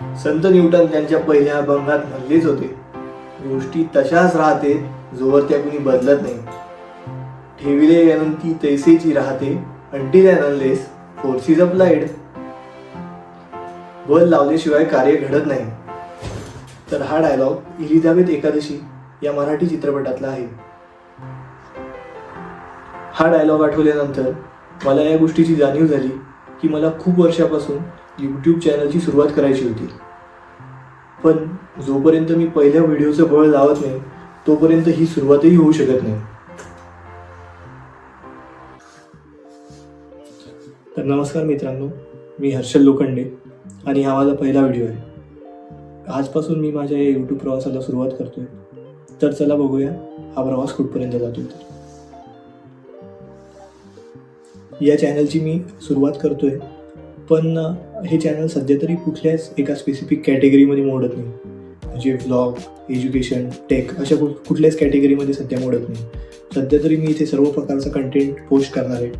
संत Newton त्यांच्या पहिल्या अभंगात म्हणलेच होते गोष्टी तशाच राहते जोवर त्या कुणी बदलत नाही. ठेविले ती तैसेची राहते अंटील अनलेस फोर्सीज अप्लाइड बल लावल्याशिवाय कार्य घडत नाही. तर हा डायलॉग इलिझाबेथ एकादशी या मराठी चित्रपटातला आहे. हा डायलॉग आठवल्यानंतर मला या गोष्टीची जाणीव झाली की मला खूप वर्षापासून यूट्यूब चॅनलची सुरुवात करायची होती. पण जोपर्यंत मी पहिल्या व्हिडिओचं बळ लावत नाही तोपर्यंत ही सुरुवातही होऊ शकत नाही. तर नमस्कार मित्रांनो मी हर्षल लोखंडे आणि हा माझा पहिला व्हिडिओ आहे. आजपासून मी माझ्या या यूट्यूब प्रवासाला सुरुवात करतोय. तर चला बघूया हा प्रवास कुठपर्यंत जातो तर. या चॅनलची मी सुरुवात करतोय पण हे चॅनल सध्या तरी कुठल्याच एका स्पेसिफिक कॅटेगरीमध्ये मोडत नाही. म्हणजे व्लॉग एज्युकेशन टेक अशा कुठल्याच कॅटेगरीमध्ये सध्या मोडत नाही. सध्या तरी मी इथे सर्व प्रकारचं कंटेंट पोस्ट करणार आहे.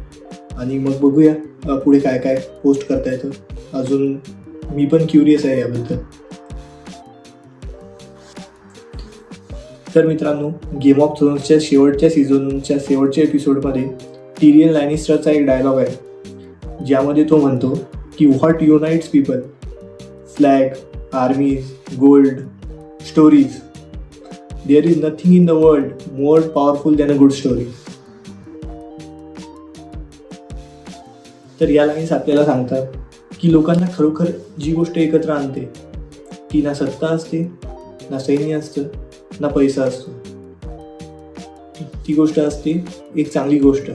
आणि मग बघूया पुढे काय काय पोस्ट करता येतं. अजून मी पण क्युरियस आहे याबद्दल. तर मित्रांनो गेम ऑफ थ्रोन्सच्या शेवटच्या सीझनच्या शेवटच्या एपिसोडमध्ये टिरियन लॅनिस्टरचा एक डायलॉग आहे. ज्यामध्ये तो म्हणतो की what unites people? Flag armies gold stories. There is nothing in the world more powerful than a good story तर या लाईन्स आपल्याला सांगतात की लोकांना खरोखर जी गोष्ट एकत्र आणते ती ना सत्ता असते ना सैन्य असतं ना पैसा असतो. ती गोष्ट असते एक चांगली गोष्ट.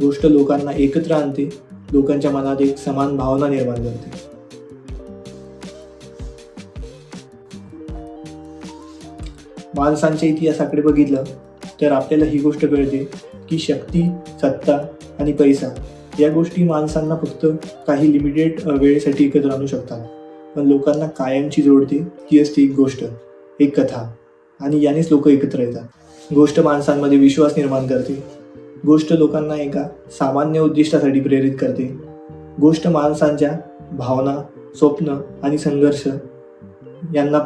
गोष्ट लोकांना एकत्र आणते लोकांच्या मनात एक समान भावना निर्माण करते. माणसांच्या इतिहासाकडे बघितलं तर आपल्याला ही गोष्ट कळते की शक्ती सत्ता आणि पैसा या गोष्टी माणसांना फक्त काही लिमिटेड वेळेसाठी एकत्र आणू शकतात. पण लोकांना कायमची जोडते ती असते एक गोष्ट एक कथा. आणि यानेच लोक एकत्र येतात. गोष्ट माणसांमध्ये विश्वास निर्माण करते. गोष्ट लोकांना एका सामान्य उद्दिष्टासाठी प्रेरित करते. गोष्ट माणसांच्या भावना स्वप्न आणि संघर्ष यांना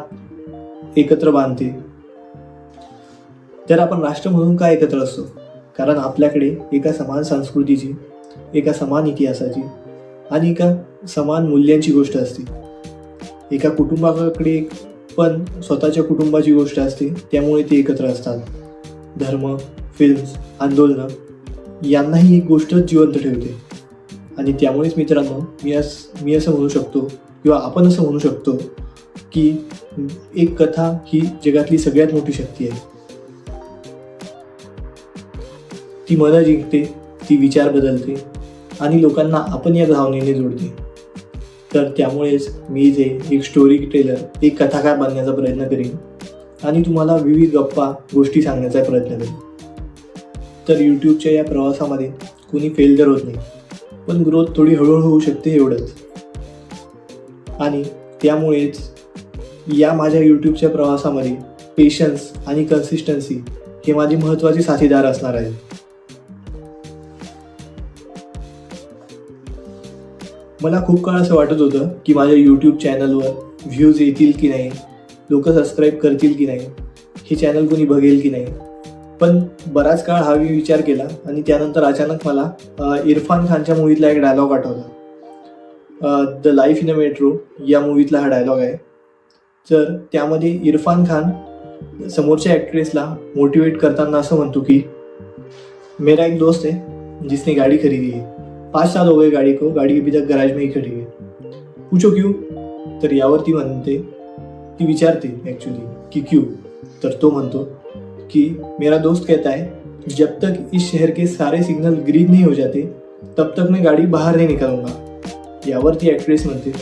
एकत्र बांधते. तर आपण राष्ट्र म्हणून का एकत्र असतो? कारण आपल्याकडे एका समान संस्कृतीची एका समान इतिहासाची आणि एका समान मूल्यांची गोष्ट असते. एका कुटुंबाकडे पण स्वतःच्या कुटुंबाची गोष्ट असते त्यामुळे ते एकत्र असतात. धर्म फिल्म्स आंदोलनं यांनाही एक गोष्टच जिवंत ठेवते. आणि त्यामुळेच मित्रांनो मी अस मी असं म्हणू शकतो किंवा आपण असं म्हणू शकतो की एक कथा ही जगातली सगळ्यात मोठी शक्ती आहे. ती मनं जिंकते ती विचार बदलते आणि लोकांना आपण या भावनेने जोडते. तर त्यामुळेच मी जे एक स्टोरी टेलर एक कथाकार बनण्याचा प्रयत्न करेन आणि तुम्हाला विविध गप्पा गोष्टी सांगण्याचा प्रयत्न करेन. तर यूट्यूबच्या या प्रवासामध्ये कुणी फेल तर होत नाही. पण ग्रोथ थोडी हळूहळू होऊ शकते एवढंच. आणि त्यामुळेच या माझ्या यूट्यूबच्या प्रवासामध्ये पेशन्स आणि कन्सिस्टन्सी हे माझे महत्त्वाचे साथीदार असणार आहेत. मला खूप काळ असं वाटत होतं की माझ्या यूट्यूब चॅनलवर व्ह्यूज येतील की नाही लोक सबस्क्राईब करतील की नाही हे चॅनल कोणी बघेल की नाही. पण बराच काळ हा मी विचार केला आणि त्यानंतर अचानक मला इरफान खानच्या मूवीतला एक डायलॉग आठवला. The life in a metro या मूवीतला हा डायलॉग आहे. तर त्यामध्ये इरफान खान समोरच्या ॲक्ट्रेसला मोटिवेट करताना असं म्हणतो की मेरा एक दोस्त है जिसने गाड़ी खरीदी है. पाच साल हो गए गाड़ी को गाड़ी अभी तक गराज में ही खड़ी है. पूछो क्यों? तर यावर ती म्हणते ती विचारते ॲक्च्युली की क्यू? तर तो म्हणतो कि मेरा दोस्त कहता है, जब तक इस शहर के सारे सिग्नल ग्रीन नहीं हो जाते, तब तक मैं गाड़ी बाहर नहीं निकालूँगा। यावर ती एक्ट्रेस म्हणते,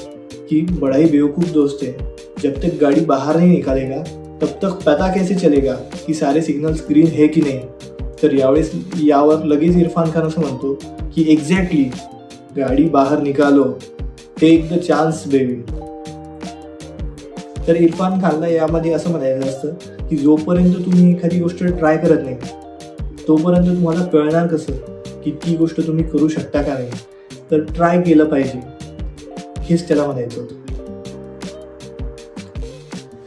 कि बड़ा ही बेवकूफ़ दोस्त है। जब तक गाड़ी बाहर नहीं निकालेगा, तब तक पता कैसे चलेगा कि सारे सिग्नल्स ग्रीन है की नाही? तर यावेळेस यावर लगेच इरफान खान असं म्हणतो, की एक्झॅक्टली गाडी बाहेर निकालो. टेक द चान्स बेबी तर इरफान खानला यामध्ये असं म्हणायचं असतं की जोपर्यंत तुम्ही एखादी गोष्ट ट्राय करत नाही तोपर्यंत तुम्हाला कळणार कसं की ती गोष्ट तुम्ही करू शकता का नाही? तर ट्राय केलं पाहिजे. हेच त्याला म्हणायचं होतं.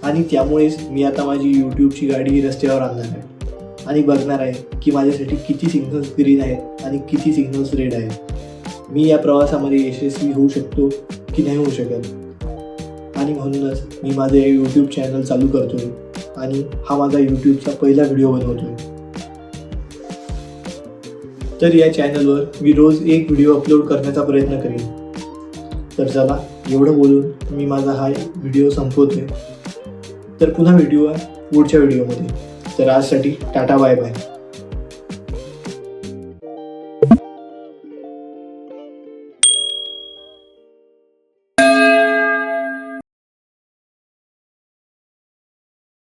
आणि त्यामुळेच मी आता माझी यूट्यूबची गाडी रस्त्यावर आणणार आहे. आणि बघणार आहे की माझ्यासाठी किती सिग्नल्स ग्रीन आहेत आणि किती सिग्नल्स रेड आहेत. मी या प्रवासामध्ये यशस्वी होऊ शकतो की नाही होऊ शकत? आणि म्हणूनच मी माझे हे यूट्यूब चॅनल चालू करतोय आणि हा माझा यूट्यूबचा पहिला व्हिडिओ बनवतोय. तर या चॅनलवर मी रोज एक व्हिडिओ अपलोड करण्याचा प्रयत्न करेन. तर चला एवढं बोलून मी माझा हा व्हिडिओ संपवतोय. तर पुन्हा व्हिडिओ आहे पुढच्या व्हिडिओमध्ये तर आजसाठी टाटा बाय बाय